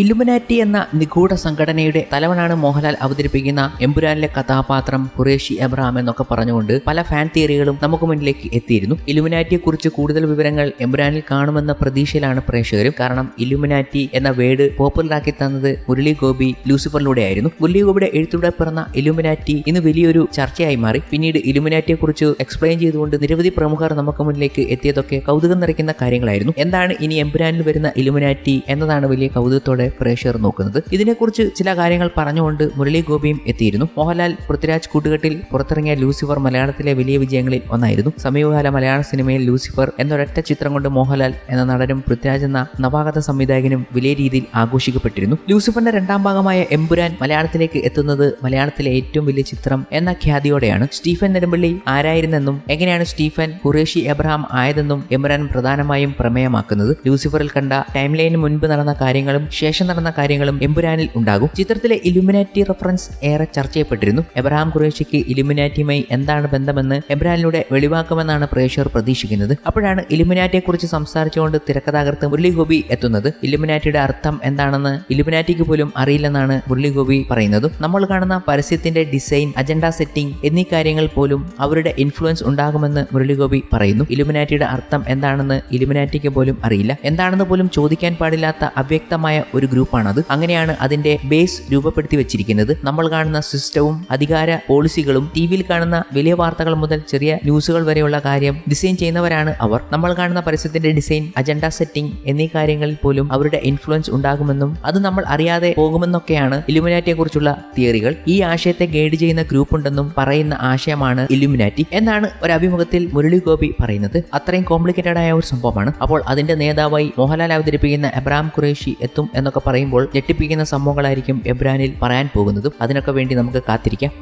Illuminati എന്ന നിഗൂഢ സംഘടനയുടെ തലവനാണ് മോഹൻലാൽ അവതരിപ്പിക്കുന്ന എമ്പുരാനിലെ കഥാപാത്രം ഖുറേഷി എബ്രഹാം എന്നൊക്കെ പറഞ്ഞുകൊണ്ട് പല ഫാൻ തിയറികളും നമുക്ക് മുന്നിലേക്ക് എത്തിയിരുന്നു. ഇലുമിനാറ്റിയെ കുറിച്ച് കൂടുതൽ വിവരങ്ങൾ എമ്പുരാനിൽ കാണുമെന്ന പ്രതീക്ഷയിലാണ് പ്രേക്ഷകരും. കാരണം ഇലുമിനാറ്റി എന്ന വേർഡ് പോപ്പുലറാക്കി തന്നത് മുരളി ഗോപി ലൂസിഫറിലൂടെയായിരുന്നു. മുരളി ഗോപിയുടെ എഴുത്തിലൂടെ പിറന്ന ഇലുമിനാറ്റി ഇന്ന് വലിയൊരു ചർച്ചയായി മാറി. പിന്നീട് ഇലുമിനാറ്റിയെ കുറിച്ച് എക്സ്പ്ലെയിൻ ചെയ്തുകൊണ്ട് നിരവധി പ്രമുഖർ നമുക്ക് മുന്നിലേക്ക് എത്തിയതൊക്കെ കൗതുകം നിറയ്ക്കുന്ന കാര്യങ്ങളായിരുന്നു. എന്താണ് ഇനി എമ്പുരാനിൽ വരുന്ന ഇലുമിനാറ്റി എന്നതാണ് വലിയ കൗതുകത്തോടെ പ്രേക്ഷകർ നോക്കുന്നത്. ഇതിനെക്കുറിച്ച് ചില കാര്യങ്ങൾ പറഞ്ഞുകൊണ്ട് മുരളി ഗോപിയും എത്തിയിരുന്നു. മോഹൻലാൽ പൃഥ്വിരാജ് കൂട്ടുകെട്ടിൽ പുറത്തിറങ്ങിയ ലൂസിഫർ മലയാളത്തിലെ വലിയ വിജയങ്ങളിൽ ഒന്നായിരുന്നു. സമീപകാല മലയാള സിനിമയിൽ ലൂസിഫർ എന്നൊരൊറ്റ ചിത്രം കൊണ്ട് മോഹൻലാൽ എന്ന നടനും പൃഥ്വിരാജ് എന്ന നവാഗത സംവിധായകനും വലിയ രീതിയിൽ ആഘോഷിക്കപ്പെട്ടിരുന്നു. ലൂസിഫറിന്റെ രണ്ടാം ഭാഗമായ എമ്പുരാൻ മലയാളത്തിലേക്ക് എത്തുന്നത് മലയാളത്തിലെ ഏറ്റവും വലിയ ചിത്രം എന്ന ഖ്യാതിയോടെയാണ്. സ്റ്റീഫൻ നെടുമ്പള്ളി ആരായിരുന്നെന്നും എങ്ങനെയാണ് സ്റ്റീഫൻ ഖുറേഷി എബ്രഹാം ആയതെന്നും എമ്പുരാൻ പ്രധാനമായും പ്രമേയമാക്കുന്നത്. ലൂസിഫറിൽ കണ്ട ടൈം ലൈന് മുൻപ് നടന്ന കാര്യങ്ങളും ശേഷം നടന്ന കാര്യങ്ങളും എമ്പുരാനിൽ ഉണ്ടാകും. ചിത്രത്തിലെ ഇലുമിനാറ്റി റെഫറൻസ് ഏറെ ചർച്ച ചെയ്യപ്പെട്ടിരുന്നു എബ്രഹാം ഖുറേഷിക്ക് ഇലുമിനാറ്റിയുമായി എന്താണ് ബന്ധമെന്ന് എബ്രാനിലൂടെ വെളിവാക്കുമെന്നാണ് പ്രേക്ഷകർ പ്രതീക്ഷിക്കുന്നത്. അപ്പോഴാണ് ഇലുമിനാറ്റിയെ കുറിച്ച് സംസാരിച്ചുകൊണ്ട് തിരക്കഥാകൃത്ത് മുരളി ഗോപി എത്തുന്നത്. ഇലുമിനാറ്റിയുടെ അർത്ഥം എന്താണെന്ന് ഇലുമിനാറ്റിക്ക് പോലും അറിയില്ലെന്നാണ് മുരളി പറയുന്നത്. നമ്മൾ കാണുന്ന പരസ്യത്തിന്റെ ഡിസൈൻ അജണ്ട സെറ്റിംഗ് എന്നീ കാര്യങ്ങൾ പോലും അവരുടെ ഇൻഫ്ലുവൻസ് ഉണ്ടാകുമെന്ന് മുരളി ഗോപി പറയുന്നു. ഇലുമിനാറ്റിയുടെ അർത്ഥം എന്താണെന്ന് ഇലുമിനാറ്റിക്ക് പോലും അറിയില്ല. എന്താണെന്ന് പോലും ചോദിക്കാൻ പാടില്ലാത്ത അവ്യക്തമായ ഒരു ഗ്രൂപ്പാണത്. അങ്ങനെയാണ് അതിന്റെ ബേസ് രൂപപ്പെടുത്തി വെച്ചിരിക്കുന്നത്. നമ്മൾ കാണുന്ന സിസ്റ്റവും അധികാര പോളിസികളും ടി വിയിൽ കാണുന്ന വലിയ വാർത്തകൾ മുതൽ ചെറിയ ന്യൂസുകൾ വരെയുള്ള കാര്യം ഡിസൈൻ ചെയ്യുന്നവരാണ് അവർ. നമ്മൾ കാണുന്ന പരസ്യത്തിന്റെ ഡിസൈൻ അജണ്ട സെറ്റിംഗ് എന്നീ കാര്യങ്ങളിൽ പോലും അവരുടെ ഇൻഫ്ലുവൻസ് ഉണ്ടാകുമെന്നും അത് നമ്മൾ അറിയാതെ പോകുമെന്നൊക്കെയാണ് ഇലുമിനാറ്റിയെ കുറിച്ചുള്ള തിയറികൾ. ഈ ആശയത്തെ ഗൈഡ് ചെയ്യുന്ന ഗ്രൂപ്പ് ഉണ്ടെന്നും പറയുന്ന ആശയമാണ് ഇലുമിനാറ്റി എന്നാണ് ഒരു അഭിമുഖത്തിൽ മുരളി ഗോപി പറയുന്നത്. അത്രയും കോംപ്ലിക്കേറ്റഡ് ആയ ഒരു സംഭവമാണ്. അപ്പോൾ അതിന്റെ നേതാവായി മോഹൻലാൽ അവതരിപ്പിക്കുന്ന എബ്രാം ഖുറേഷി എത്തും എന്നൊക്കെ പറയുമ്പോൾ ഞെട്ടിപ്പിക്കുന്ന സംഭവങ്ങളായിരിക്കും എബ്രാനിൽ പറയാൻ പോകുന്നതും അതിനൊക്കെ വേണ്ടി നമുക്ക് കാത്തിരിക്കാം.